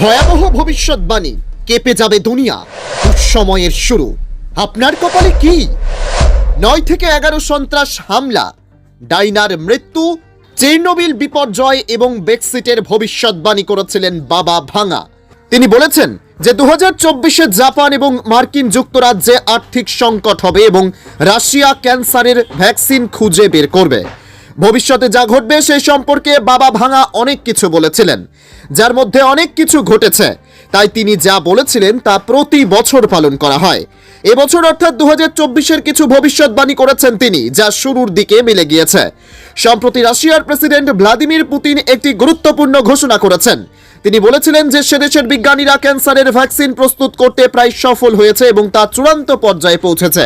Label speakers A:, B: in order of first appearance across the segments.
A: ভয়াবহ ভবিষ্যৎবাণী। কেঁপে যাবে দুনিয়া। দুঃসময়ের শুরু। আপনার কপালে কি? নয় থেকে এগারো সন্ত্রাস হামলা, ডাইনার মৃত্যু, চেরনোবিল বিপর্যয় এবং ব্রেক্সিটের ভবিষ্যৎবাণী করেছিলেন বাবা ভাঙা। তিনি বলেছেন যে দু হাজার জাপান এবং মার্কিন যুক্তরাজ্যে আর্থিক সংকট হবে এবং রাশিয়া ক্যান্সারের ভ্যাকসিন খুঁজে বের করবে। ভবিষ্যতে যা ঘটবে সেই সম্পর্কে বাবা ভাঙা অনেক কিছু বলেছিলেন, যার মধ্যে অনেক কিছু ঘটেছে। তাই তিনি যা বলেছিলেন তা প্রতি বছর পালন করা হয়। এবছর অর্থাৎ দু হাজার কিছু ভবিষ্যৎবাণী করেছেন তিনি, যা শুরুর দিকে মিলে গিয়েছে। সম্প্রতি রাশিয়ার প্রেসিডেন্ট ভ্লাদিমির পুতিন একটি গুরুত্বপূর্ণ ঘোষণা করেছেন। তিনি বলেছিলেন যে সেদেশের বিজ্ঞানীরা ক্যান্সারের ভ্যাকসিন প্রস্তুত করতে প্রায় সফল হয়েছে এবং তা চূড়ান্ত পর্যায়ে পৌঁছেছে।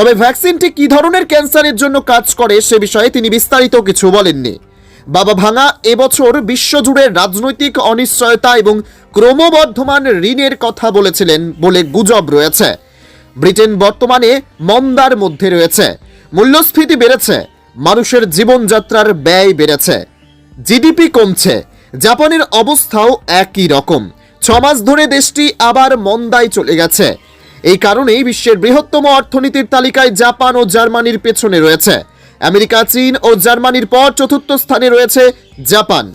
A: তবে ভ্যাকসিনটি কি ধরনের ক্যান্সারের জন্য কাজ করে সে বিষয়ে তিনি বিস্তারিত কিছু বলেননি। বাবা ভাঙা এবছর বিশ্বজুড়ে রাজনৈতিক অনিশ্চয়তা এবং ক্রমবর্ধমান ঋণের কথা বলেছিলেন বলে গুজব রয়েছে। ব্রিটেন বর্তমানে মন্দার মধ্যে রয়েছে। মূল্যস্ফীতি বেড়েছে। মানুষের জীবনযাত্রার ব্যয় বেড়েছে। জিডিপি কমছে। জাপানের অবস্থাও একই রকম। ছমাস ধরে দেশটি আবার মন্দায় চলে গেছে। এই কারণেই বিশ্বের বৃহত্তম অর্থনীতির তালিকায় জাপান ও জার্মানির পেছনে রয়েছে। আমেরিকা, চীন ও জার্মানির পর চতুর্থ স্থানে রয়েছে জাপান।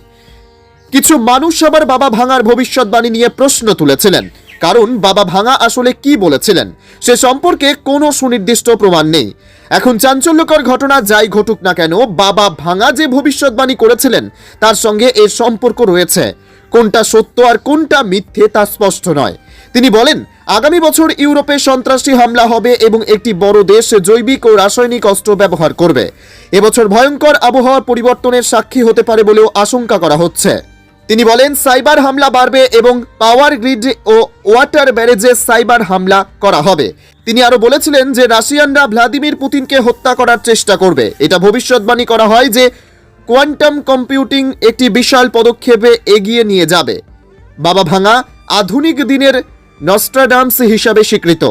A: কিছু মানুষ আবার বাবা ভাঙার ভবিষ্যৎবাণী নিয়ে প্রশ্ন তুলেছিলেন। কারণ বাবা ভাঙা আসলে কি বলেছিলেন? সে সম্পর্কে কোনো সুনির্দিষ্ট প্রমাণ নেই। এখন চাঞ্চল্যকর ঘটনা যাই ঘটুক না কেন, বাবা ভাঙা যে ভবিষ্যৎবাণী করেছিলেন, তার সঙ্গে এর সম্পর্ক রয়েছে। কোনটা সত্য আর কোনটা মিথ্যে তা স্পষ্ট নয়। তিনি বলেন আগামী বছর ইউরোপে সন্ত্রাসী হামলা হবে এবং একটি বড় দেশ জৈবিক ও রাসায়নিক অস্ত্র ব্যবহার করবে। এবছর ভয়ঙ্কর আবহাওয়ার পরিবর্তনের সাক্ষী হতে পারে বলেও আশঙ্কা করা হচ্ছে। তিনি বলেন, সাইবার হামলা বাড়বে এবং পাওয়ার গ্রিড ও ওয়াটার ব্যারেজে সাইবার হামলা করা হবে। তিনি আরও বলেছিলেন যে, রাশিয়ানরা ভ্লাদিমির পুতিনকে হত্যা করার চেষ্টা করবে। এটা ভবিষ্যৎবাণী করা হয় যে, কোয়ান্টাম কম্পিউটিং একটি বিশাল পদক্ষেপে এগিয়ে নিয়ে যাবে। বাবা ভাঙা আধুনিক দিনের নস্ট্রাডামস হিসাবে স্বীকৃত।